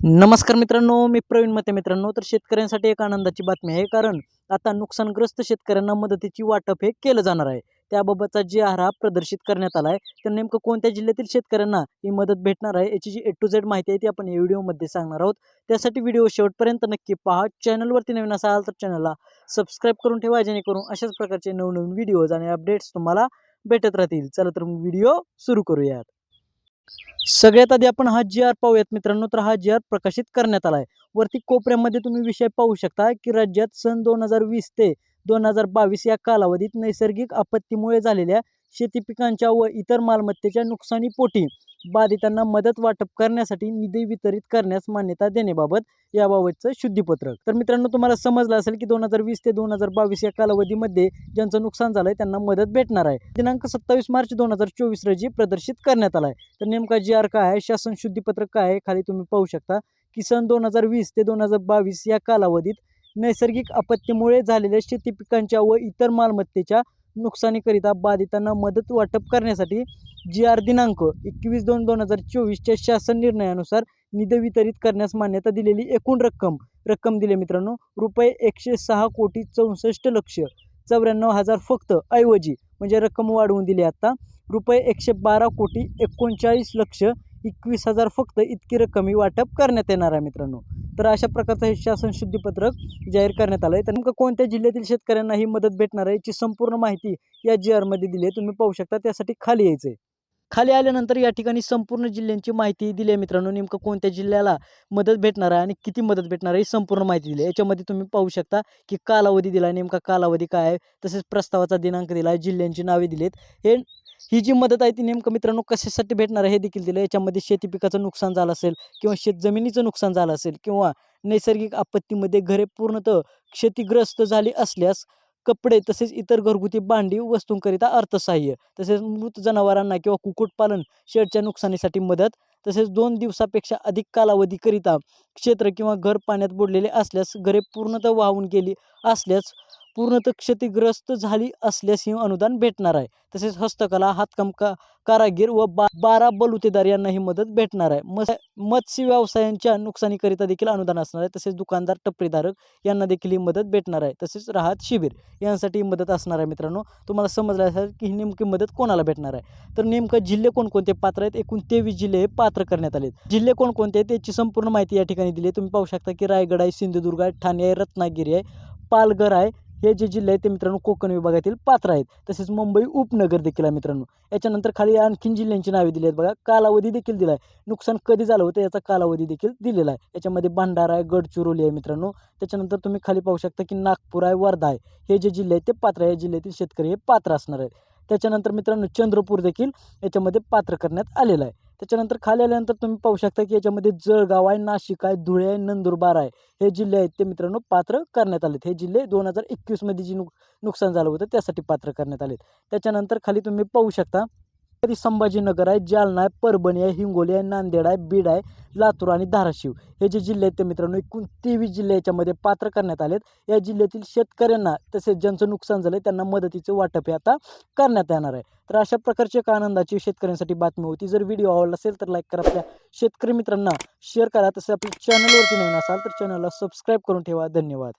नमस्कार मित्रांनो मी प्रवीण मते मित्रांनो. तर शेतकऱ्यांसाठी एक आनंदाची बातमी आहे कारण आता नुकसानग्रस्त शेतकऱ्यांना मदतीची वाटप हे केलं जाणार आहे. त्याबाबतचा जे आहार प्रदर्शित करण्यात आला आहे तर नेमकं कोणत्या जिल्ह्यातील शेतकऱ्यांना ही मदत भेटणार आहे याची जी ए टू झेड माहिती आहे ती आपण या व्हिडिओमध्ये सांगणार आहोत. त्यासाठी व्हिडिओ शेवटपर्यंत नक्की पहा. चॅनलवरती नवीन असाल तर चॅनलला सबस्क्राईब करून ठेवा जेणेकरून अशाच प्रकारचे नवनवीन व्हिडिओज आणि अपडेट्स तुम्हाला भेटत राहतील. चला तर मग व्हिडिओ सुरू करूयात. सगळ्यात आधी आपण हा जी आर पाहूयात मित्रांनो. तर हा जी आर प्रकाशित करण्यात आला आहे वरती कोपऱ्यामध्ये तुम्ही विषय पाहू शकता की राज्यात सन दोन हजार वीस ते दोन हजार बावीस या कालावधीत नैसर्गिक आपत्तीमुळे झालेल्या शेती पिकांच्या व इतर मालमत्तेच्या नुकसानीपोटी बाधितांना मदत वाटप करण्यासाठी निधी वितरित करण्यास मान्यता देण्याबाबत याबाबतचं शुद्धीपत्रक. तर मित्रांनो तुम्हाला समजलं असेल की दोन हजार वीस ते दोन हजार बावीस या कालावधीमध्ये ज्यांचं नुकसान झालंय त्यांना मदत भेटणार आहे. दिनांक सत्तावीस मार्च दोन हजार चोवीस रोजी प्रदर्शित करण्यात आला आहे तर नेमका जी आर काय आहे शासन शुद्धीपत्रक काय आहे खाली तुम्ही पाहू शकता की सन दोन हजार वीस ते दोन हजार बावीस या कालावधीत नैसर्गिक आपत्तीमुळे झालेल्या शेती पिकांच्या व इतर मालमत्तेच्या नुकसानीकरिता बाधितांना मदत वाटप करण्यासाठी जी आर दिनांक एकवीस दोन दोन हजार चोवीसच्या शासन निर्णयानुसार निधी वितरित करण्यास मान्यता दिलेली एकूण रक्कम रक्कम दिली मित्रांनो रुपये एकशे सहा कोटी चौसष्ट लक्ष चौऱ्याण्णव हजार फक्त ऐवजी म्हणजे रक्कम वाढवून दिली आता रुपये एकशे बारा कोटी एकोणचाळीस लक्ष एकवीस हजार फक्त इतकी रक्कम ही वाटप करण्यात येणार आहे मित्रांनो. तर अशा प्रकारचं हे शासन शुद्धीपत्रक जाहीर करण्यात आलं आहे तर नेमकं कोणत्या जिल्ह्यातील शेतकऱ्यांना ही मदत भेटणार आहे याची संपूर्ण माहिती या जी आरमध्ये दिली आहे. तुम्ही पाहू शकता त्यासाठी खाली यायचं आहे खाली आल्यानंतर या ठिकाणी संपूर्ण जिल्ह्यांची माहिती दिली आहे मित्रांनो. नेमकं कोणत्या जिल्ह्याला मदत भेटणार आहे आणि किती मदत भेटणार आहे ही संपूर्ण माहिती दिली आहे. याच्यामध्ये तुम्ही पाहू शकता की कालावधी दिला आहे. नेमका कालावधी काय आहे तसेच प्रस्तावाचा दिनांक दिला आहे जिल्ह्यांची नावे दिलीत हे ही जी मदत आहे ती नेमकं मित्रांनो कशासाठी भेटणार आहे हे देखील दिलं याच्यामध्ये शेती पिकाचं नुकसान झालं असेल किंवा शेतजमिनीचं नुकसान झालं असेल किंवा नैसर्गिक आपत्तीमध्ये घरे पूर्णतः क्षतिग्रस्त झाली असल्यास कपडे तसेच इतर घरगुती भांडी वस्तूंकरिता अर्थसहाय्य तसेच मृत जनावरांना किंवा कुक्कुटपालन शेडच्या नुकसानीसाठी मदत तसेच दोन दिवसापेक्षा अधिक कालावधीकरिता क्षेत्र किंवा घर पाण्यात बुडलेले असल्यास घरे पूर्णतः वाहून गेली असल्यास पूर्णतः क्षतिग्रस्त झाली असल्यास ही अनुदान भेटणार आहे. तसेच हस्तकला हातकाम का कारागीर व बा बारा बलुतेदार यांना ही मदत भेटणार आहे. मत्स्य मत्स्य व्यवसायांच्या नुकसानीकरिता देखील अनुदान असणार आहे. तसेच दुकानदार टपरीधारक यांना देखील ही मदत भेटणार आहे. तसेच राहत शिबिर यांसाठी ही मदत असणार आहे मित्रांनो. तुम्हाला समजलं असेल की ही नेमकी मदत कोणाला भेटणार आहे? तर नेमकं जिल्हे कोणकोणते पात्र आहेत? एकूण तेवीस जिल्हे हे पात्र करण्यात आले जिल्हे कोणकोणते आहेत? त्याची संपूर्ण माहिती या ठिकाणी दिली आहे. तुम्ही पाहू शकता की रायगड आहे सिंधुदुर्ग आहे ठाणे आहे रत्नागिरी आहे पालघर आहे हे जे जिल्हे आहेत ते मित्रांनो कोकण विभागातील पात्र आहेत. तसेच मुंबई उपनगर देखील आहे मित्रांनो. याच्यानंतर खाली आणखीन जिल्ह्यांची नावे दिली आहेत बघा. कालावधी देखील दिला आहे नुकसान कधी झालं होतं याचा कालावधी देखील दिलेला आहे. याच्यामध्ये भंडारा आहे गडचिरोली आहे मित्रांनो. त्याच्यानंतर तुम्ही खाली पाहू शकता की नागपूर आहे वर्धा आहे. हे जे जिल्हे आहेत ते पात्र आहे. या जिल्ह्यातील शेतकरी हे पात्र असणार आहेत. त्याच्यानंतर मित्रांनो चंद्रपूर देखील याच्यामध्ये पात्र करण्यात आलेलं आहे. त्याच्यानंतर खाली आल्यानंतर तुम्ही पाहू शकता की याच्यामध्ये जळगाव आहे नाशिक आहे धुळे आहे नंदुरबार आहे. हे जिल्हे आहेत ते मित्रांनो पात्र करण्यात आलेत. हे जिल्हे दोन हजार एकवीसमध्ये जी नुक नुकसान झालं होतं त्यासाठी पात्र करण्यात आलेत. त्याच्यानंतर खाली तुम्ही पाहू शकता तरी संभाजीनगर आहे जालना आहे परभणी आहे हिंगोली आहे नांदेड आहे बीड आहे लातूर आणि धाराशिव. हे जे जिल्हे आहेत ते मित्रांनो एकूण तेवीस जिल्हे याच्यामध्ये पात्र करण्यात आलेत. या जिल्ह्यातील शेतकऱ्यांना तसेच ज्यांचं नुकसान झालं त्यांना मदतीचं वाटप हे आता करण्यात येणार आहे. तर अशा प्रकारची एक आनंदाची शेतकऱ्यांसाठी बातमी होती. जर व्हिडिओ आवडला असेल तर लाईक करा. आपल्या शेतकरी मित्रांना शेअर करा. तसे आपल्या चॅनलवरती नवीन असाल तर चॅनलला सबस्क्राईब करून ठेवा. धन्यवाद.